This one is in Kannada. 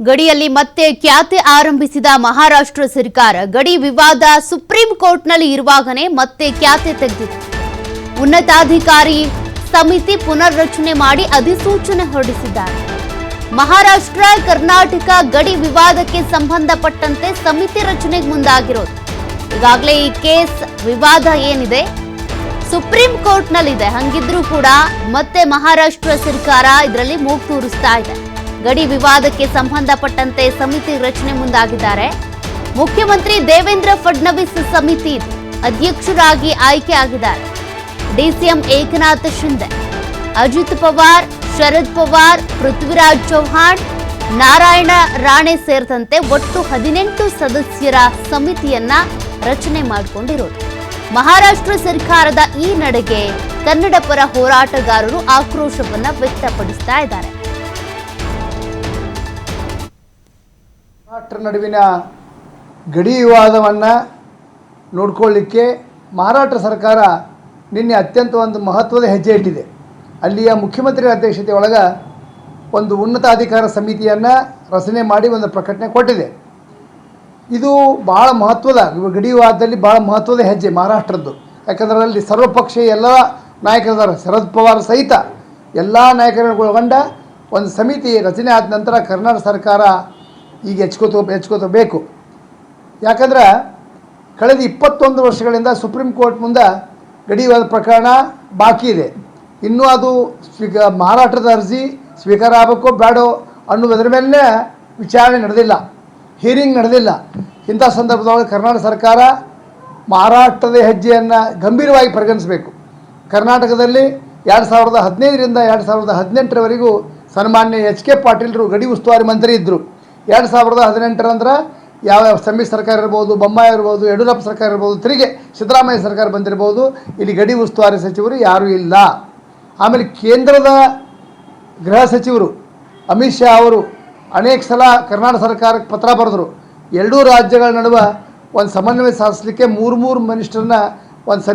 ಗಡಿಯಲ್ಲಿ ಮತ್ತೆ ಖ್ಯಾತೆ ಆರಂಭಿಸಿದ ಮಹಾರಾಷ್ಟ್ರ ಸರ್ಕಾರ ಗಡಿ ವಿವಾದ ಸುಪ್ರೀಂ ಕೋರ್ಟ್ನಲ್ಲಿ ಇರುವಾಗಲೇ ಮತ್ತೆ ಖ್ಯಾತೆ ತೆಗೆದಿದೆ. ಉನ್ನತಾಧಿಕಾರಿ ಸಮಿತಿ ಪುನರ್ರಚನೆ ಮಾಡಿ ಅಧಿಸೂಚನೆ ಹೊರಡಿಸಿದ್ದಾರೆ. ಮಹಾರಾಷ್ಟ್ರ, ಕರ್ನಾಟಕ ಗಡಿ ವಿವಾದಕ್ಕೆ ಸಂಬಂಧಪಟ್ಟಂತೆ ಸಮಿತಿ ರಚನೆಗೆ ಮುಂದಾಗಿರೋದು. ಈಗಾಗಲೇ ಈ ಕೇಸ್ ವಿವಾದ ಏನಿದೆ? ಸುಪ್ರೀಂ ಕೋರ್ಟ್ನಲ್ಲಿದೆ. ಹಂಗಿದ್ರೂ ಕೂಡ ಮತ್ತೆ ಮಹಾರಾಷ್ಟ್ರ ಸರ್ಕಾರ ಇದರಲ್ಲಿ ಮೂಗು ತೂರಿಸ್ತಾ ಇದೆ. ಗಡಿ ವಿವಾದಕ್ಕೆ ಸಂಬಂಧಪಟ್ಟಂತೆ ಸಮಿತಿ ರಚನೆ ಮುಂದಾಗಿದ್ದಾರೆ. ಮುಖ್ಯಮಂತ್ರಿ ದೇವೇಂದ್ರ ಫಡ್ನವೀಸ್ ಸಮಿತಿ ಅಧ್ಯಕ್ಷರಾಗಿ ಆಯ್ಕೆ ಆಗಿದ್ದಾರೆ. ಡಿಸಿಎಂ ಏಕನಾಥ್ ಶಿಂದೆ, ಅಜಿತ್ ಪವಾರ್, ಶರದ್ ಪವಾರ್, ಪೃಥ್ವಿರಾಜ್ ಚೌಹಾಣ್, ನಾರಾಯಣ ರಾಣೆ ಸೇರಿದಂತೆ ಒಟ್ಟು ಹದಿನೆಂಟು ಸದಸ್ಯರ ಸಮಿತಿಯನ್ನ ರಚನೆ ಮಾಡಿಕೊಂಡಿರೋದು. ಮಹಾರಾಷ್ಟ್ರ ಸರ್ಕಾರದ ಈ ನಡೆಗೆ ಕನ್ನಡ ಪರ ಹೋರಾಟಗಾರರು ಆಕ್ರೋಶವನ್ನು ವ್ಯಕ್ತಪಡಿಸ್ತಾ ಇದ್ದಾರೆ. ಮಹಾರಾಷ್ಟ್ರ ನಡುವಿನ ಗಡಿ ವಿವಾದವನ್ನು ನೋಡ್ಕೊಳ್ಳಿಕ್ಕೆ ಮಹಾರಾಷ್ಟ್ರ ಸರ್ಕಾರ ನಿನ್ನೆ ಅತ್ಯಂತ ಒಂದು ಮಹತ್ವದ ಹೆಜ್ಜೆ ಇಟ್ಟಿದೆ. ಅಲ್ಲಿಯ ಮುಖ್ಯಮಂತ್ರಿ ಅಧ್ಯಕ್ಷತೆ ಒಳಗೆ ಒಂದು ಉನ್ನತಾಧಿಕಾರ ಸಮಿತಿಯನ್ನು ರಚನೆ ಮಾಡಿ ಒಂದು ಪ್ರಕಟಣೆ ಕೊಟ್ಟಿದೆ. ಇದು ಭಾಳ ಮಹತ್ವದ, ಗಡಿ ವಿವಾದದಲ್ಲಿ ಭಾಳ ಮಹತ್ವದ ಹೆಜ್ಜೆ ಮಹಾರಾಷ್ಟ್ರದ್ದು. ಯಾಕಂದರೆ ಅಲ್ಲಿ ಸರ್ವಪಕ್ಷೀಯ ಎಲ್ಲ ನಾಯಕರಿದ್ದಾರೆ. ಶರದ್ ಪವಾರ್ ಸಹಿತ ಎಲ್ಲ ನಾಯಕರನ್ನು ಒಳಗೊಂಡ ಒಂದು ಸಮಿತಿ ರಚನೆ ಆದ ನಂತರ ಕರ್ನಾಟಕ ಸರ್ಕಾರ ಈಗ ಹೆಚ್ಕೋತ ಬೇಕು. ಯಾಕಂದ್ರೆ ಕಳೆದ ಇಪ್ಪತ್ತೊಂದು ವರ್ಷಗಳಿಂದ ಸುಪ್ರೀಂ ಕೋರ್ಟ್ ಮುಂದೆ ಗಡಿವಾದ ಪ್ರಕರಣ ಬಾಕಿ ಇದೆ. ಇನ್ನೂ ಅದು ಸ್ವೀಕ ಮಾರಾಟದ ಅರ್ಜಿ ಸ್ವೀಕಾರ ಆಗಬೇಕೋ ಬೇಡೋ ಅನ್ನೋದ್ರ ಮೇಲೆ ವಿಚಾರಣೆ ನಡೆದಿಲ್ಲ. ಹಿಯರಿಂಗ್ ನಡೆದಿಲ್ಲ. ಇಂಥ ಸಂದರ್ಭದೊಳಗೆ ಕರ್ನಾಟಕ ಸರ್ಕಾರ ಮಾರಾಟದ ಹೆಜ್ಜೆಯನ್ನು ಗಂಭೀರವಾಗಿ ಪರಿಗಣಿಸಬೇಕು. ಕರ್ನಾಟಕದಲ್ಲಿ ಎರಡು ಸಾವಿರದ ಹದಿನೈದರಿಂದ ಎರಡು ಸಾವಿರದ ಹದಿನೆಂಟರವರೆಗೂ ಸನ್ಮಾನ್ಯ ಎಚ್ ಕೆ ಪಾಟೀಲ್ರು ಗಡಿ ಉಸ್ತುವಾರಿ ಮಂತ್ರಿ ಇದ್ದರು ಎರಡು ಸಾವಿರದ ಹದಿನೆಂಟರಂದ್ರೆ ಯಾವ ಸಮ್ಮಿಶ್ರ ಸರ್ಕಾರ ಇರ್ಬೋದು, ಬೊಮ್ಮಾಯಿ ಇರ್ಬೋದು, ಯಡಿಯೂರಪ್ಪ ಸರ್ಕಾರ ಇರ್ಬೋದು, ತಿರುಗಿ ಸಿದ್ದರಾಮಯ್ಯ ಸರ್ಕಾರ ಬಂದಿರ್ಬೋದು, ಇಲ್ಲಿ ಗಡಿ ಉಸ್ತುವಾರಿ ಸಚಿವರು ಯಾರೂ ಇಲ್ಲ. ಆಮೇಲೆ ಕೇಂದ್ರದ ಗೃಹ ಸಚಿವರು ಅಮಿತ್ ಶಾ ಅವರು ಅನೇಕ ಸಲ ಕರ್ನಾಟಕ ಸರ್ಕಾರಕ್ಕೆ ಪತ್ರ ಬರೆದರು. ಎರಡೂ ರಾಜ್ಯಗಳ ನಡುವೆ ಒಂದು ಸಮನ್ವಯ ಸಾಧಿಸಲಿಕ್ಕೆ ಮೂರು ಮೂರು ಮಿನಿಸ್ಟರ್ನ ಒಂದು